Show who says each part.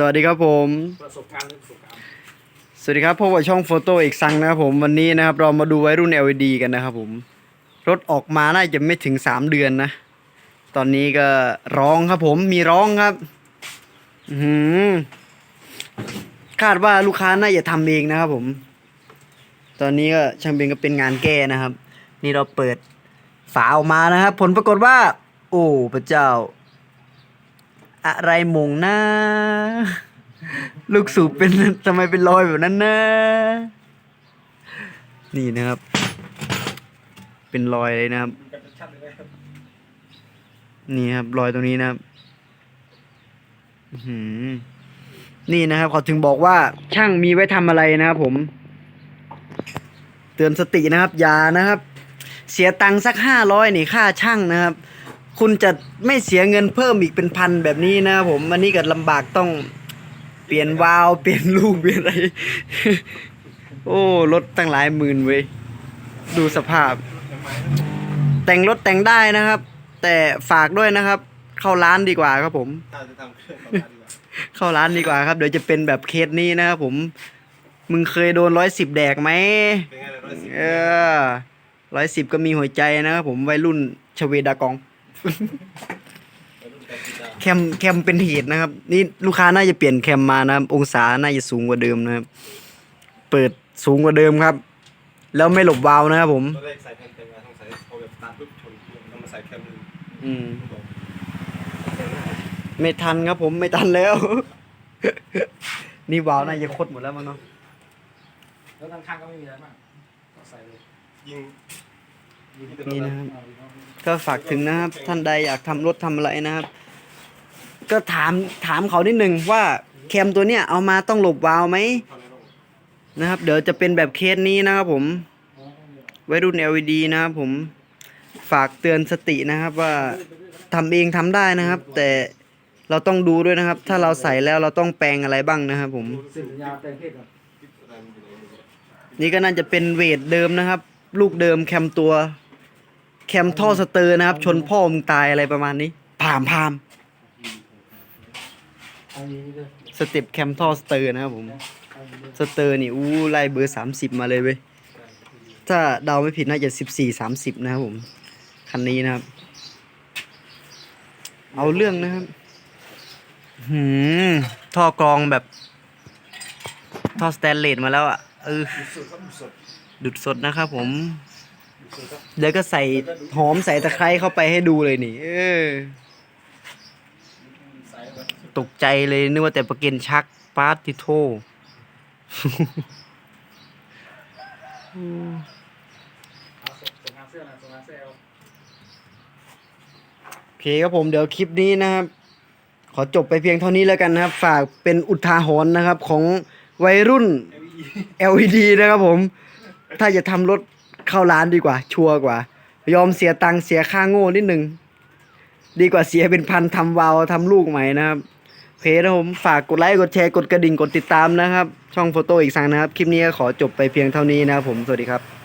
Speaker 1: สวัสดีครับผม
Speaker 2: ประสบการณ์ประสบการณ์
Speaker 1: สวัสดีครับพบกับช่องโฟโต้อีกครั้งนะครับผมวันนี้นะครับเรามาดูวัยรุ่น LED กันนะครับผม รถออกมาน่าจะไม่ถึง 3 เดือนนะ ตอนนี้ก็ร้องครับผมมีร้องครับอือหือคาดว่าลูกค้าน่าจะทำเองนะครับผม ตอนนี้ก็ช่างเป็นก็เป็นงานแก้นะครับ นี่เราเปิดฝาออกมานะครับ ผลปรากฏว่า โอ้พระเจ้า อะไรมงหน้า ลูกสูบเป็นทำไมเป็นรอยแบบนั้นนะ นี่นะครับ เป็นรอยเลยนะครับ
Speaker 2: นี่ครับ
Speaker 1: รอยตรงนี้นะครับนี่นะครับเขาถึงบอกว่าช่างมีไว้ทำอะไรนะครับผม เตือนสตินะครับอย่านะครับ เสียตังค์สักห้าร้อยนี่ค่าช่างนะครับ คุณจะไม่เสียเงินเพิ่มอีกเป็นพันแบบนี้นะครับผมอันนี้ก็ลำบากต้องเปลี่ยนวาล์วเปลี่ยนลูกเปลี่ยนอะไร โอ้รถตั้งหลายหมื่นเว้ยดูสภาพ แต่งรถแต่งได้นะครับ แต่ฝากด้วยนะครับ เข้าร้านดีกว่าครับผม
Speaker 2: ถ้าจะทำเครื่องเข้ามาดีกว่า
Speaker 1: เข้าร้านดีกว่าครับ เดี๋ยวจะเป็นแบบเคสนี้นะครับผม มึงเคยโดนร้อยสิบแดกไหม
Speaker 2: เป็นไงล่ะร้อยสิบ
Speaker 1: เออร้อยสิบก็มีหัวใจนะครับผมวัยรุ่นชเวดากอง แคมแคมเป็นเหตุนะครับ นี่ลูกค้าน่าจะเปลี่ยนแคมมานะครับ องศาน่าจะสูงกว่าเดิมนะครับ เปิดสูงกว่าเดิมครับ แล้วไม่หลบวาล์วนะครับผม
Speaker 2: ตอนแรกใส่แคมเต็มมาต้องใส่เอาแบบตัดปุ๊บชนเครื่องต้องมาใส่แคมหนึ่ง
Speaker 1: อืม
Speaker 2: บอก
Speaker 1: ไม่ทันครับผมไม่ทันแล้ว นี่วาล์วน่าจะคดหมดแล้วมั้งเนาะ
Speaker 3: แล้วทางข้างก็ไม่มีอะไรมากก็ใส่เลย
Speaker 2: ยิงยิงที่
Speaker 1: นี่นะครับ
Speaker 3: ก็
Speaker 1: ฝากถึงนะครับ ท่านใดอยากทำรถทำอะไรนะครับ ก็ถามถามเขานิดหนึ่งว่าแคมตัวเนี้ยเอามาต้องหลบวาล์วไหม
Speaker 2: นะ
Speaker 1: ครับ เดี๋ยวจะเป็นแบบเคสนี้นะครับผม
Speaker 3: เอาไว้ข้างเดียว
Speaker 1: วัยรุ่น LED นะครับผมฝากเตือนสตินะครับว่าทำเองทำได้นะครับ แต่เราต้องดูด้วยนะครับ ถ้าเราใส่แล้วเราต้องแปลงอะไรบ้างนะครับผม
Speaker 3: สัญญาแปลงเพศก่อน
Speaker 2: นี่
Speaker 1: ก็น่าจะเป็นเวทเดิมนะครับ ลูกเดิมแคมตัว แคมท่อสเตอร์นะครับ ชนพ่อมึงตายอะไรประมาณนี้พามพาม
Speaker 3: เอาอย่างนี้เลย
Speaker 1: สเต็ปแคมท่อสเตอร์นะครับผม
Speaker 3: เอาอย่างนี้เลย
Speaker 1: สเตอร์นี่อู้ไล่เบอร์สามสิบมาเลยเว้ย ถ้าเดาไม่ผิดน่าจะสิบสี่สามสิบนะครับผม คันนี้นะครับ เอาเรื่องนะครับหืมท่อกรองแบบ ท่อสแตนเลสมาแล้วอะเออ
Speaker 2: สุดครับสุด
Speaker 1: ดุดสดนะครับผม
Speaker 2: สุดครับ
Speaker 1: เดี๋ยวก็ใส่หอมใส่ตะไคร้เข้าไปให้ดูเลยนี่ เออ ตกใจเลยนึกว่าแต่ประเกันชักปาร์ติโต้โอเคครับผมเดี๋ยวคลิปนี้นะครับ ขอจบไปเพียงเท่านี้แล้วกันนะครับ ฝากเป็นอุทาหรณ์นะครับของวัยรุ่น LED นะครับผม ถ้าจะทำรถ เข้าร้านดีกว่า ชัวร์กว่า ยอมเสียตังค์เสียค่าโง่นิดหนึ่งดีกว่าเสียเป็นพันทำวาวทำลูกใหม่นะครับโอเคนะผมฝากกดไลค์กดแชร์กดกระดิ่งกดติดตามนะครับ ช่องโฟโต้อีกสังนะครับ คลิปนี้ขอจบไปเพียงเท่านี้นะครับผม สวัสดีครับ